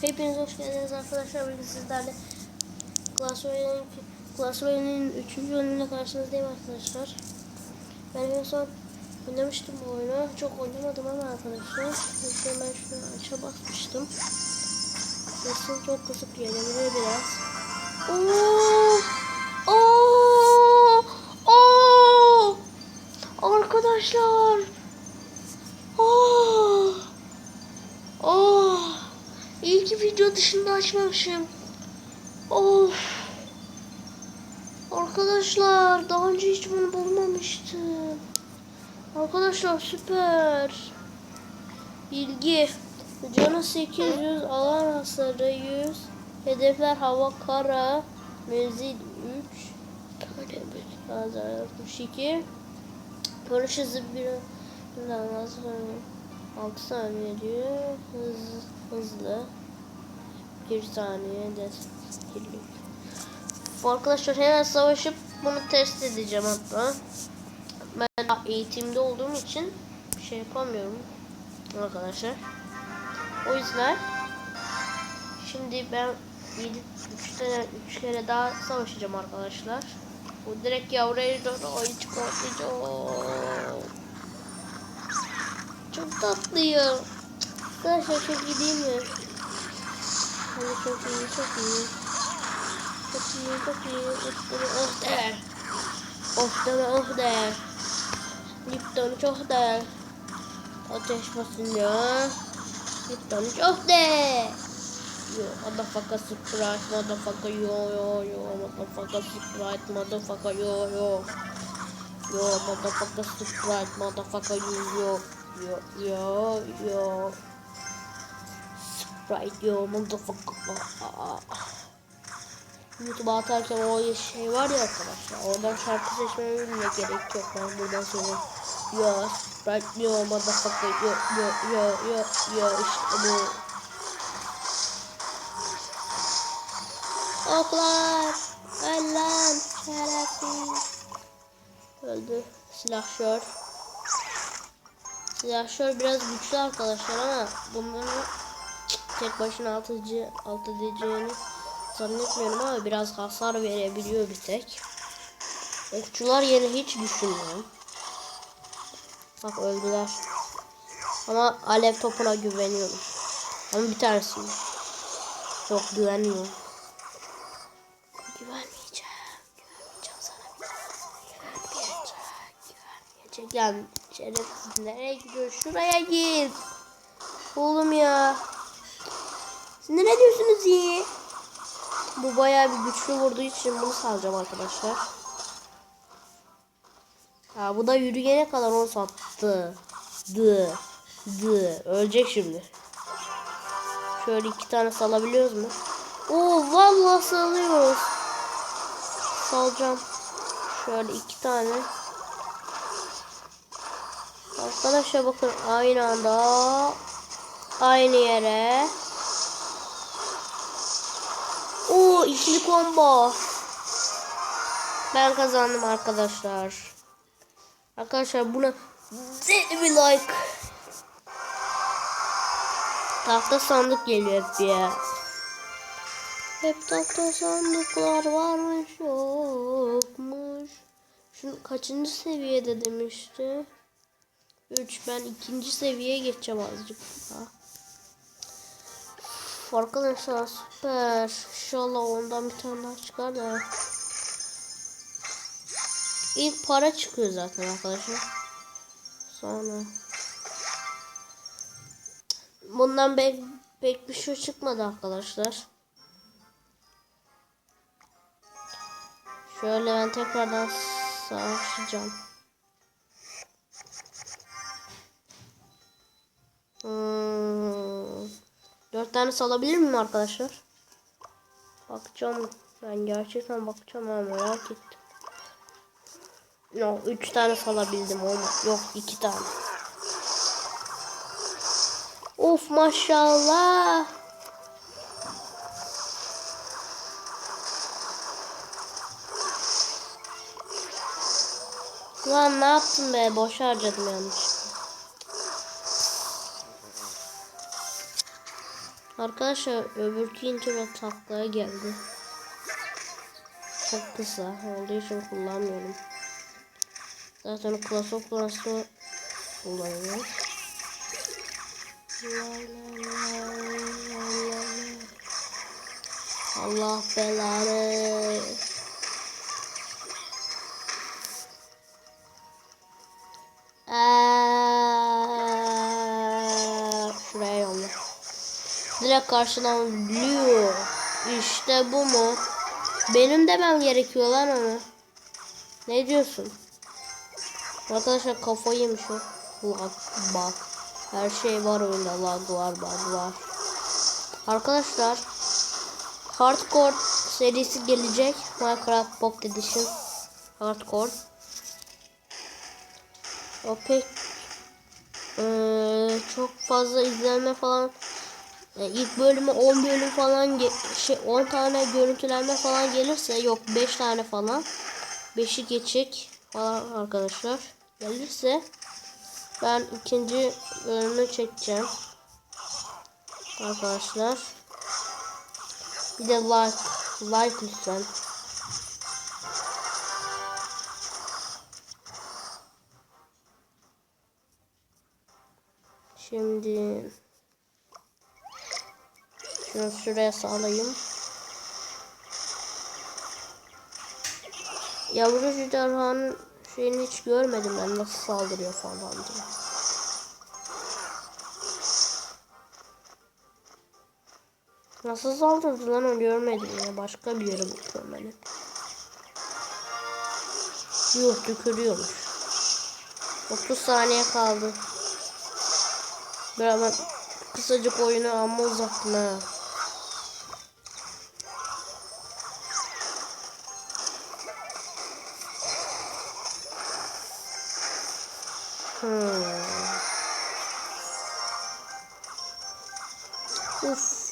Hepiniz hoş geldiniz arkadaşlar. Bugün sizlerle Clash Royale'in Clash Royale'in 3. bölümüne karşınızdayım arkadaşlar. Ben en son oynamıştım bu oyunu. Çok oynamadım ama arkadaşlar. İşte ben şunu aça basmıştım. Sesim çok kısık gelebilir biraz. Oo! Oo! Oo! Arkadaşlar! Oo! Oh! İyi ki video dışında açmamışım. Of! Arkadaşlar daha önce hiç bunu bulmamıştım. Arkadaşlar süper. Bilgi. Canı 800, alan hasarı 100. Hedefler hava, kara, menzil 3. Tane Hazır 62. Barış hızı bir biraz 6 saniye diyor. Hız, hızlı. 1 saniye destekli. Arkadaşlar hemen savaşıp bunu test edeceğim hatta. Ben eğitimde olduğum için bir şey yapamıyorum arkadaşlar. O yüzden şimdi ben 7 3 tane 3 kere daha savaşacağım arkadaşlar. Bu direkt yavruya doğru oyun çıkartacağım. Çok tatlıyım. Arkadaşlar çok iyi değil mi? Hani çok iyi, çok iyi. Çok iyi, çok iyi. Lipton'u oh der. Oh deme oh der. Lipton'u çok der. Ateş basınca. Lipton'u çok der. Yo, motherfucker surprise, motherfucker yo yo yo, motherfucker surprise, motherfucker yo yo. Yo, motherfucker surprise, motherfucker yo yo. Yo yo yo. Sprite yo motherfucker. Aa. YouTube'a atarken o şey var ya arkadaşlar. Oradan şarkı seçmeme bile gerek yok. Ben buradan söyleyeyim. Yo Sprite yo motherfucker yo yo yo yo yo işte bu. Oklar. Öl lan. Şerefsiz. Öldü. Silahşör. Silahşör biraz güçlü arkadaşlar ama bunları tek başına altıcı alt edeceğini zannetmiyorum ama biraz hasar verebiliyor bir tek. Okçular yine hiç düşünmüyorum. Bak öldüler. Ama alev topuna güveniyorum. Ama bir tanesi çok güvenmiyorum. Güvenmeyeceğim. Güvenmeyeceğim. Şerefsiz nereye gidiyor? Şuraya git. Oğlum ya. Siz ne diyorsunuz ya? Bu bayağı bir güçlü vurduğu için bunu salacağım arkadaşlar. Ha bu da yürüyene kadar onu sattı. Dı. Dı. Ölecek şimdi. Şöyle iki tane salabiliyoruz mu? Oo vallahi salıyoruz. Salacağım. Şöyle iki tane. Arkadaşlar bakın aynı anda aynı yere. Oo ikili combo. Ben kazandım arkadaşlar. Arkadaşlar buna deli bir like. Tahta sandık geliyor hep ya. Hep tahta sandıklar varmış yokmuş. Şu kaçıncı seviyede demişti? 3 ben ikinci seviyeye geçeceğim azıcık daha. Arkadaşlar süper. İnşallah ondan bir tane daha çıkar da. İlk para çıkıyor zaten arkadaşlar. Sonra. Bundan pek, pek bir şey çıkmadı arkadaşlar. Şöyle ben tekrardan savaşacağım. Hmm. Dört tane salabilir miyim arkadaşlar? Bakacağım. Ben gerçekten bakacağım ama merak ettim. Yok üç tane salabildim ama yok iki tane. Of maşallah. Lan ne yaptım be? Boş harcadım yanlış. Arkadaşlar öbürkü intro taklaya geldi. Çok kısa olduğu için kullanmıyorum. Zaten of Clans'ı kullanıyorum. La la la la la la. Allah belanı. Direkt karşıdan blue. İşte bu mu? Benim demem gerekiyor lan onu. Ne diyorsun? Arkadaşlar kafayı yemiş o. Lag bak. Her şey var oyunda. Lag var, bug var. Arkadaşlar Hardcore serisi gelecek. Minecraft Pocket Edition. Hardcore. O pek eee, çok fazla izlenme falan e, ilk bölüme 10 bölüm falan şey 10 tane görüntülenme falan gelirse yok 5 tane falan 5'i geçik falan arkadaşlar gelirse ben ikinci bölümü çekeceğim arkadaşlar. Bir de like like lütfen. Şimdi şunu şuraya sağlayayım. Yavru ejderhanın şeyini hiç görmedim ben nasıl saldırıyor falan diye. Nasıl saldırdı lan onu görmedim ya. Başka bir yere bakıyorum ben hep. Yok tükürüyormuş. 30 saniye kaldı. Biraz ben kısacık oyunu amma uzattım ha.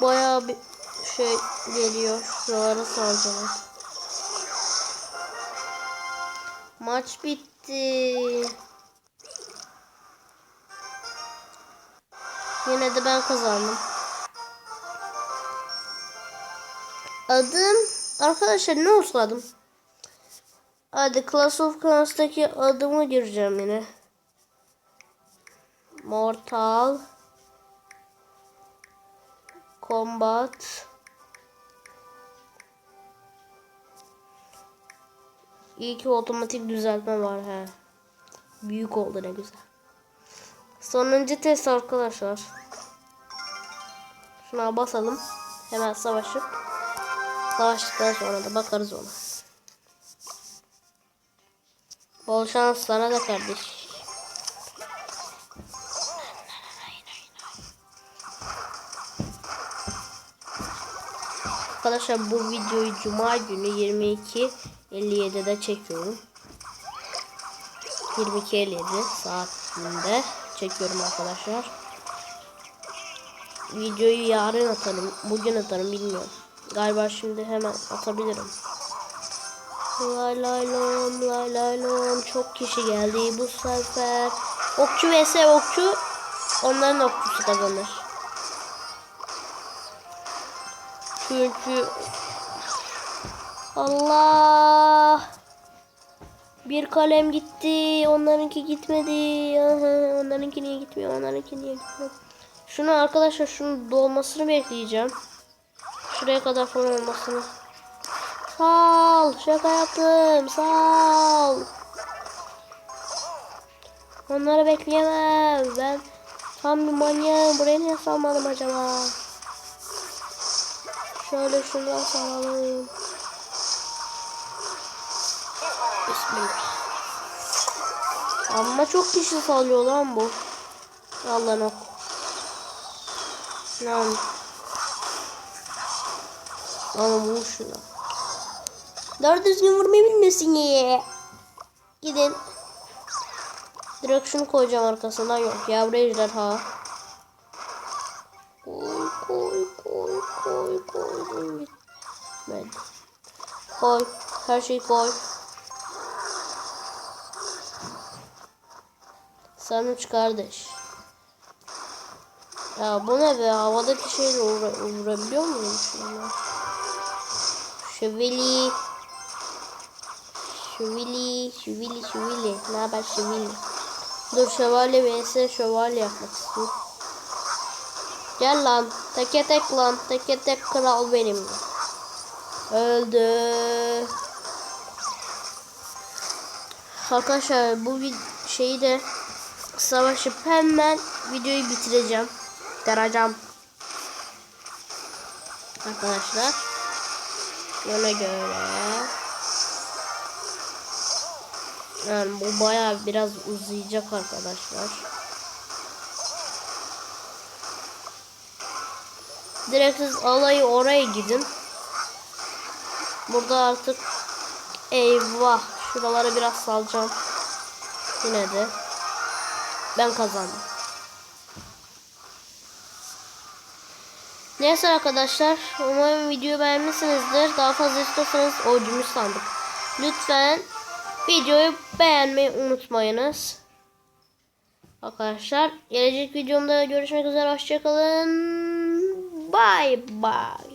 Bayağı bir şey geliyor. Şuralara saracağım. Maç bitti. Yine de ben kazandım. Adım arkadaşlar ne olsun adım? Hadi Clash of Clans'taki adımı gireceğim yine. Mortal Combat İyi ki otomatik düzeltme var he. Büyük oldu ne güzel. Sonuncu test arkadaşlar. Şuna basalım. Hemen savaşıp savaştıktan sonra da bakarız ona. Bol şans sana da kardeş. Arkadaşlar bu videoyu Cuma günü 22.57'de çekiyorum. 22.57 saatinde çekiyorum arkadaşlar. Videoyu yarın atarım. Bugün atarım bilmiyorum. Galiba şimdi hemen atabilirim. Lay lay lom lay lay lom. Çok kişi geldi bu sefer. Okçu vs okçu. Onların okçusu kazanır. Çünkü Allah bir kalem gitti. Onlarınki gitmedi. Onlarınki niye gitmiyor? Onlarınki niye gitmiyor? Şunu arkadaşlar şunun dolmasını bekleyeceğim. Şuraya kadar falan olmasını. Sal. Şaka yaptım. Sal. Onları bekleyemem. Ben tam bir manyağım. Buraya niye salmadım acaba? Şöyle şundan salalım. Bismillah. Ama çok kişi salıyor lan bu. Allah'ın ok. Lan. Lan vur şuna. Doğru düzgün vurmayı bilmiyorsun ya. Gidin. Direkt şunu koyacağım arkasından yok. Yavru ejderha. Bitmedi. Koy. Her şeyi koy. Sen üç kardeş. Ya bu ne be? Havadaki şeyle uğra vurabiliyor muyum şimdi? Şöveli. Şöveli, şöveli, şöveli. Ne haber şöveli? Dur şövalye vs şövalye yapmak istiyorum. Gel lan. Teke tek lan. Teke tek kral benim. Öldü. Arkadaşlar bu şeyi de savaşıp hemen videoyu bitireceğim. Bitireceğim. Arkadaşlar. Yana göre. Yani bu bayağı biraz uzayacak arkadaşlar. Direkt siz alayı oraya gidin. Burada artık eyvah şuraları biraz salacağım. Yine de ben kazandım. Neyse arkadaşlar umarım videoyu beğenmişsinizdir. Daha fazla istiyorsanız oyuncumu sandık. Lütfen videoyu beğenmeyi unutmayınız. Arkadaşlar gelecek videomda görüşmek üzere. Hoşçakalın. Bye bye.